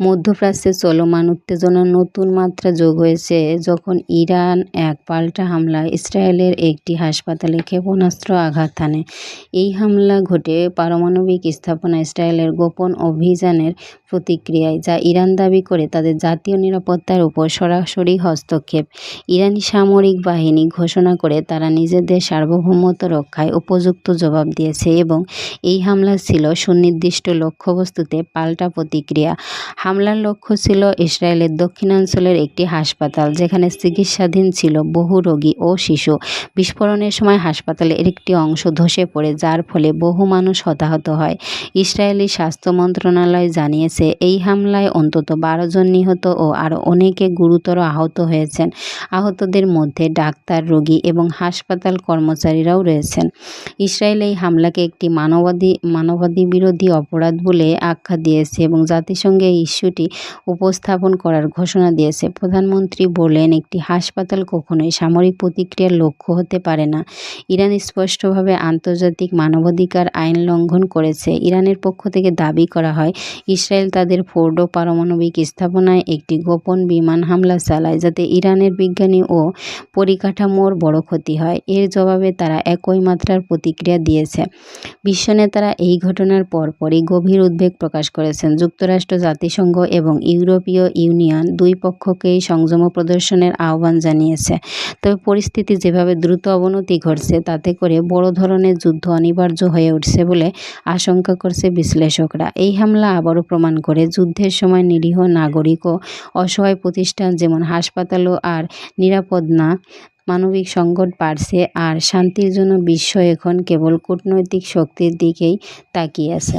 মধ্যপ্রাচ্যে চলমান উত্তেজনার নতুন মাত্রা যোগ হয়েছে যখন ইরান এক পাল্টা হামলায় ইসরায়েলের একটি হাসপাতালে ক্ষেপণাস্ত্র আঘাত হানে। এই হামলা ঘটে পারমাণবিক স্থাপনায় ইসরায়েলের গোপন অভিযানের প্রতিক্রিয়ায়, যা ইরান দাবি করে তাদের জাতীয় নিরাপত্তার উপর সরাসরি হস্তক্ষেপ। ইরানি সামরিক বাহিনী ঘোষণা করে তারা নিজেদের সার্বভৌমত্ব রক্ষায় উপযুক্ত জবাব দিয়েছে এবং এই হামলা ছিল সুনির্দিষ্ট লক্ষ্যবস্তুতে পাল্টা প্রতিক্রিয়া। হামলার লক্ষ্য ছিল ইসরায়েলের দক্ষিণাঞ্চলের একটি হাসপাতাল, যেখানে চিকিৎসাধীন ছিল বহু রোগী ও শিশু। বিস্ফোরণের সময় হাসপাতালের একটি অংশ ধসে পড়ে, যার ফলে বহু মানুষ হতাহত হয়। ইসরায়েলি স্বাস্থ্য মন্ত্রণালয় জানিয়েছে, এই হামলায় অন্তত বারো জন নিহত ও আরও অনেকে গুরুতর আহত হয়েছেন। আহতদের মধ্যে ডাক্তার, রোগী এবং হাসপাতাল কর্মচারীরাও রয়েছেন। ইসরায়েল এই হামলাকে একটি মানবাধি বিরোধী অপরাধ বলে আখ্যা দিয়েছে এবং জাতিসংঘে ইস্যুটি উপস্থাপন করার ঘোষণা দিয়েছে। প্রধানমন্ত্রী বলেন একটি হাসপাতাল কখনোই সামরিক প্রতিক্রিয়ার লক্ষ্য হতে পারে না। ইরান স্পষ্টভাবে আন্তর্জাতিক মানবাধিকার আইন লঙ্ঘন করেছে। ইরানের পক্ষ থেকে দাবি করা হয়, ইসরায়েল তাদের ফোর্ডো পারমাণবিক স্থাপনায় একটি গোপন বিমান হামলা চালায় যাতে ইরানের বিজ্ঞানী ও পরিকাঠামোর বড় ক্ষতি হয়। এর জবাবে তারা একই মাত্রার প্রতিক্রিয়া দিয়েছে। বিশ্ব নেতারা এই ঘটনার পরপরই গভীর উদ্বেগ প্রকাশ করেছেন। যুক্তরাষ্ট্র, জাতিসংঘ এবং ইউরোপীয় ইউনিয়ন দুই পক্ষকেই সংযম প্রদর্শনের আহ্বান জানিয়েছে। তবে পরিস্থিতি যেভাবে দ্রুত অবনতি ঘটছে, তাতে করে বড় ধরনের যুদ্ধ অনিবার্য হয়ে উঠছে বলে আশঙ্কা করছে বিশ্লেষকরা। এই হামলা আবারও প্রমাণ করে, যুদ্ধের সময় নিরীহ নাগরিক ও অসহায় প্রতিষ্ঠান যেমন হাসপাতালও আর নিরাপদ না। মানবিক সংকট বাড়ছে আর শান্তির জন্য বিশ্ব এখন কেবল কূটনৈতিক শক্তির দিকেই তাকিয়ে আছে।